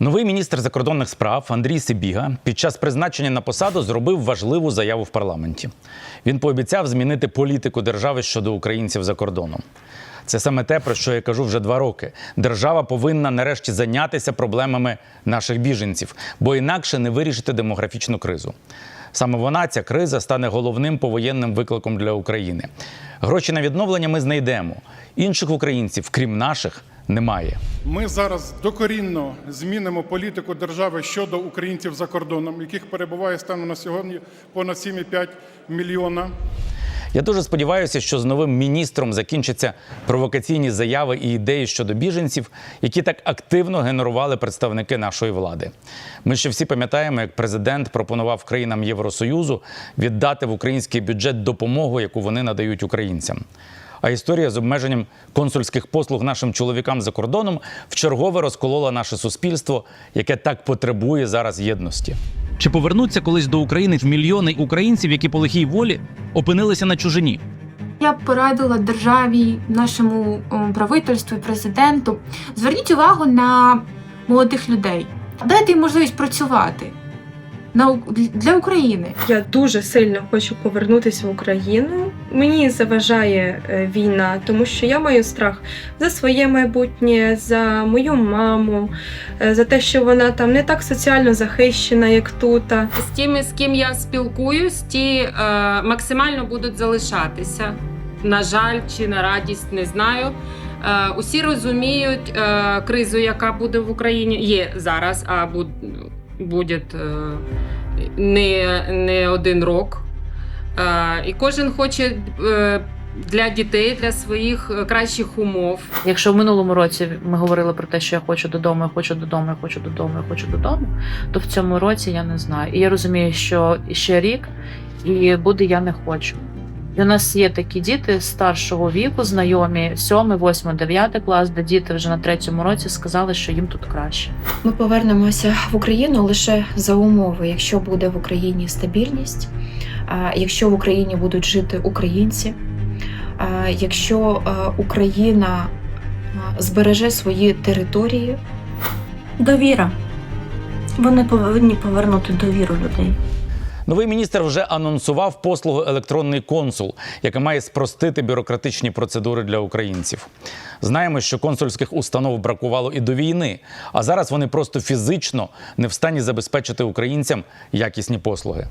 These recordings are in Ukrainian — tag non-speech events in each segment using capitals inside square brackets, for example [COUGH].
Новий міністр закордонних справ Андрій Сибіга під час призначення на посаду зробив важливу заяву в парламенті. Він пообіцяв змінити політику держави щодо українців за кордоном. Це саме те, про що я кажу вже два роки. Держава повинна нарешті зайнятися проблемами наших біженців, бо інакше не вирішити демографічну кризу. Саме вона, ця криза, стане головним повоєнним викликом для України. Гроші на відновлення ми знайдемо. Інших українців, крім наших, немає. Ми зараз докорінно змінимо політику держави щодо українців за кордоном, яких перебуває станом на сьогодні понад 7,5 мільйона. Я дуже сподіваюся, що з новим міністром закінчаться провокаційні заяви і ідеї щодо біженців, які так активно генерували представники нашої влади. Ми ще всі пам'ятаємо, як президент пропонував країнам Євросоюзу віддати в український бюджет допомогу, яку вони надають українцям. А історія з обмеженням консульських послуг нашим чоловікам за кордоном вчергове розколола наше суспільство, яке так потребує зараз єдності. Чи повернуться колись до України мільйони українців, які по лихій волі опинилися на чужині? Я б порадила державі, нашому правительству і президенту. Зверніть увагу на молодих людей. Дайте їм можливість працювати на, для України. Я дуже сильно хочу повернутися в Україну. Мені заважає е, війна, тому що я маю страх за своє майбутнє, за мою маму, е, за те, що вона там не так соціально захищена, як тут. З тими, з ким я спілкуюсь, ті е, максимально будуть залишатися. На жаль, чи на радість, не знаю. Е, усі розуміють е, кризу, яка буде в Україні, є зараз, а буд, буде е, не, не один рок. Е, і кожен хоче е, для дітей, для своїх е, кращих умов. Якщо в минулому році ми говорили про те, що я хочу додому, я хочу додому, я хочу додому, я хочу додому, то в цьому році я не знаю. І я розумію, що ще рік, і буде я не хочу. І у нас є такі діти старшого віку, знайомі 7, 8, 9 клас, де діти вже на третьому році сказали, що їм тут краще. Ми повернемося в Україну лише за умови, якщо буде в Україні стабільність, якщо в Україні будуть жити українці, якщо Україна збереже свої території. Довіра. Вони повинні повернути довіру людей. Новий міністр вже анонсував послугу електронний консул, яка має спростити бюрократичні процедури для українців. Знаємо, що консульських установ бракувало і до війни, а зараз вони просто фізично не в стані забезпечити українцям якісні послуги.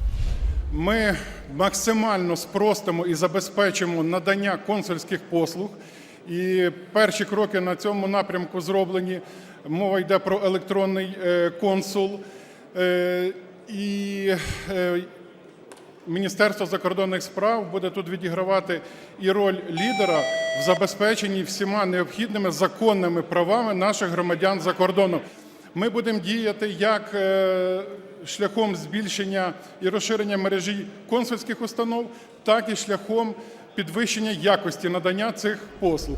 Ми максимально спростимо і забезпечимо надання консульських послуг. І перші кроки на цьому напрямку зроблені. Мова йде про електронний е, консул. І е, Міністерство закордонних справ буде тут відігравати і роль лідера в забезпеченні всіма необхідними законними правами наших громадян за кордоном. Ми будемо діяти як е, шляхом збільшення і розширення мережі консульських установ, так і шляхом підвищення якості надання цих послуг.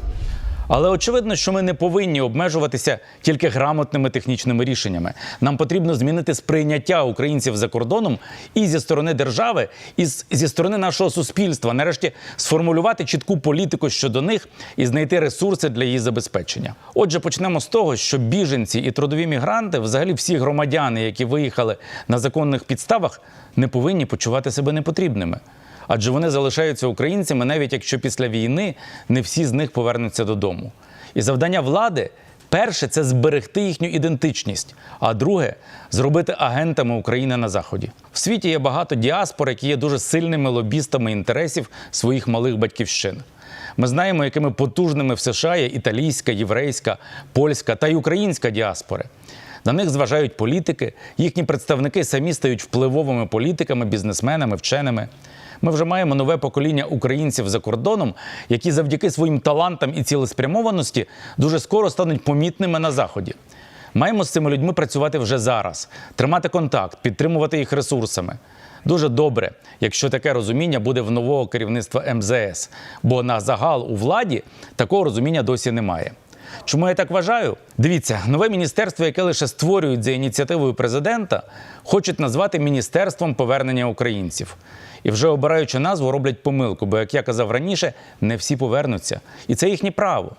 Але очевидно, що ми не повинні обмежуватися тільки грамотними технічними рішеннями. Нам потрібно змінити сприйняття українців за кордоном і зі сторони держави, і зі сторони нашого суспільства. Нарешті сформулювати чітку політику щодо них і знайти ресурси для її забезпечення. Отже, почнемо з того, що біженці і трудові мігранти, взагалі всі громадяни, які виїхали на законних підставах, не повинні почувати себе непотрібними. Адже вони залишаються українцями, навіть якщо після війни не всі з них повернуться додому. І завдання влади перше це зберегти їхню ідентичність, а друге зробити агентами України на заході. В світі є багато діаспор, які є дуже сильними лобістами інтересів своїх малих батьківщин. Ми знаємо, якими потужними в США є італійська, єврейська, польська та й українська діаспори. На них зважають політики, їхні представники самі стають впливовими політиками, бізнесменами, вченими. Ми вже маємо нове покоління українців за кордоном, які завдяки своїм талантам і цілеспрямованості дуже скоро стануть помітними на заході. Маємо з цими людьми працювати вже зараз, тримати контакт, підтримувати їх ресурсами. Дуже добре, якщо таке розуміння буде в нового керівництва МЗС, бо на загал у владі такого розуміння досі немає. Чому я так вважаю? Дивіться, нове міністерство, яке лише створюють за ініціативою президента, хочуть назвати міністерством повернення українців. І вже обираючи назву, роблять помилку, бо, як я казав раніше, не всі повернуться. І це їхнє право.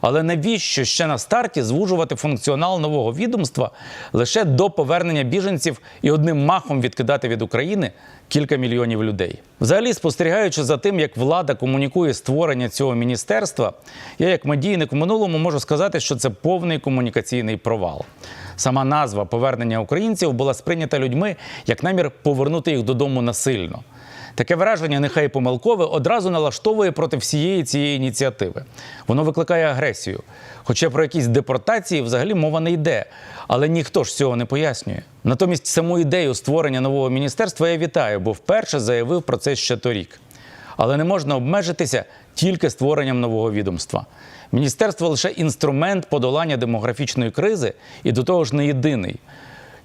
Але навіщо ще на старті звужувати функціонал нового відомства лише до повернення біженців і одним махом відкидати від України кілька мільйонів людей? Взагалі, спостерігаючи за тим, як влада комунікує створення цього міністерства, я як медійник в минулому можу сказати, що це повний комунікаційний провал. Сама назва повернення українців була сприйнята людьми як намір повернути їх додому насильно. Таке враження, нехай помилкове, одразу налаштовує проти всієї цієї ініціативи. Воно викликає агресію. Хоча про якісь депортації взагалі мова не йде, але ніхто ж цього не пояснює. Натомість саму ідею створення нового міністерства я вітаю, бо вперше заявив про це ще торік. Але не можна обмежитися тільки створенням нового відомства. Міністерство лише інструмент подолання демографічної кризи і до того ж не єдиний.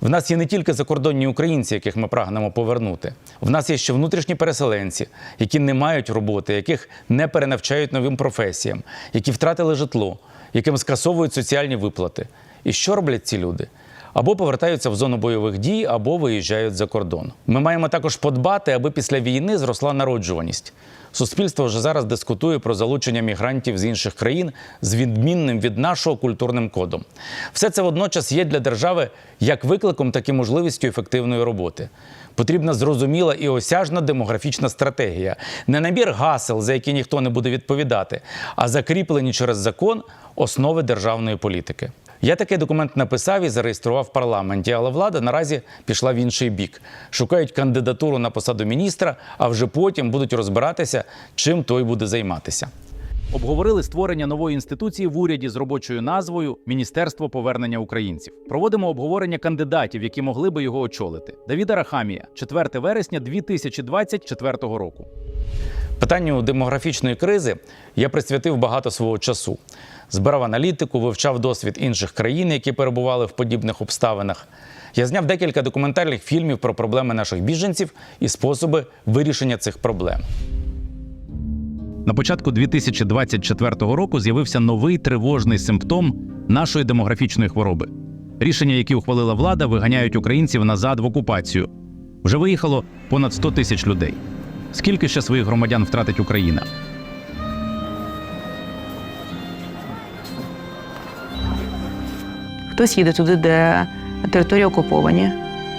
В нас є не тільки закордонні українці, яких ми прагнемо повернути. В нас є ще внутрішні переселенці, які не мають роботи, яких не перенавчають новим професіям, які втратили житло, яким скасовують соціальні виплати. І що роблять ці люди? Або повертаються в зону бойових дій, або виїжджають за кордон. Ми маємо також подбати, аби після війни зросла народжуваність. Суспільство вже зараз дискутує про залучення мігрантів з інших країн з відмінним від нашого культурним кодом. Все це водночас є для держави як викликом, так і можливістю ефективної роботи. Потрібна зрозуміла і осяжна демографічна стратегія, не набір гасел, за які ніхто не буде відповідати, а закріплені через закон основи державної політики. Я такий документ написав і зареєстрував в парламенті, але влада наразі пішла в інший бік. Шукають кандидатуру на посаду міністра, а вже потім будуть розбиратися, чим той буде займатися. Обговорили створення нової інституції в уряді з робочою назвою Міністерство повернення українців. Проводимо обговорення кандидатів, які могли би його очолити. Давіда Рахамія, 4 вересня 2024 року. Питанню демографічної кризи я присвятив багато свого часу. Збирав аналітику, вивчав досвід інших країн, які перебували в подібних обставинах. Я зняв декілька документальних фільмів про проблеми наших біженців і способи вирішення цих проблем. На початку 2024 року з'явився новий тривожний симптом нашої демографічної хвороби. Рішення, які ухвалила влада, виганяють українців назад в окупацію. Вже виїхало понад 100 тисяч людей. Скільки ще своїх громадян втратить Україна? Хтось їде туди, де території окуповані,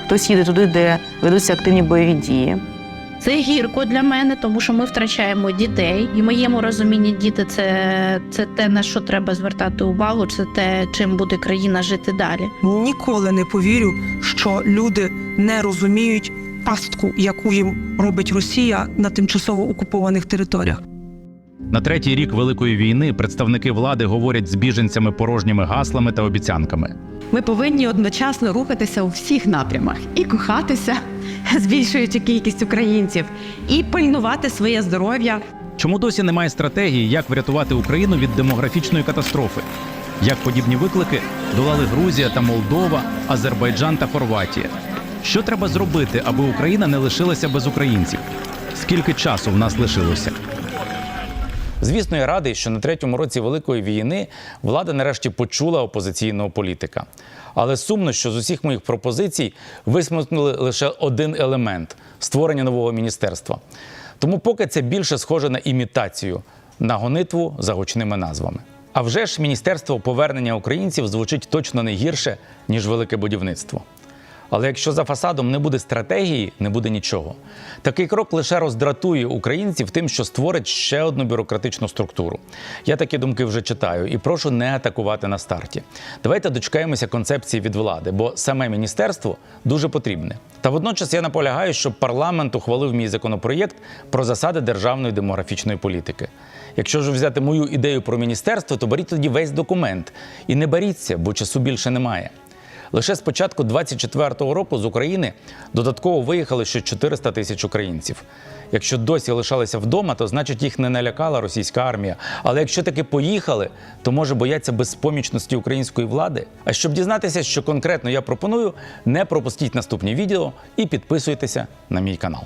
хтось їде туди, де ведуться активні бойові дії. Це гірко для мене, тому що ми втрачаємо дітей. І в моєму розумінні діти це, це те, на що треба звертати увагу, це те, чим буде країна жити далі. Ніколи не повірю, що люди не розуміють пастку, яку їм робить Росія на тимчасово окупованих територіях. На третій рік великої війни представники влади говорять з біженцями порожніми гаслами та обіцянками. Ми повинні одночасно рухатися у всіх напрямах і кохатися, [LAUGHS] збільшуючи кількість українців, і пильнувати своє здоров'я. Чому досі немає стратегії, як врятувати Україну від демографічної катастрофи? Як подібні виклики долали Грузія та Молдова, Азербайджан та Хорватія? Що треба зробити, аби Україна не лишилася без українців? Скільки часу в нас лишилося? Звісно, я радий, що на третьому році Великої війни влада нарешті почула опозиційного політика. Але сумно, що з усіх моїх пропозицій висмикнули лише один елемент створення нового міністерства. Тому поки це більше схоже на імітацію, на гонитву за гучними назвами. А вже ж Міністерство повернення українців звучить точно не гірше, ніж велике будівництво. Але якщо за фасадом не буде стратегії, не буде нічого. Такий крок лише роздратує українців тим, що створить ще одну бюрократичну структуру. Я такі думки вже читаю і прошу не атакувати на старті. Давайте дочекаємося концепції від влади, бо саме міністерство дуже потрібне. Та водночас я наполягаю, щоб парламент ухвалив мій законопроєкт про засади державної демографічної політики. Якщо ж взяти мою ідею про міністерство, то беріть тоді весь документ і не боріться, бо часу більше немає. Лише з початку 24-го року з України додатково виїхали ще 400 тисяч українців. Якщо досі лишалися вдома, то значить їх не налякала російська армія. Але якщо таки поїхали, то може бояться безпомічності української влади. А щоб дізнатися, що конкретно я пропоную, не пропустіть наступні відео і підписуйтеся на мій канал.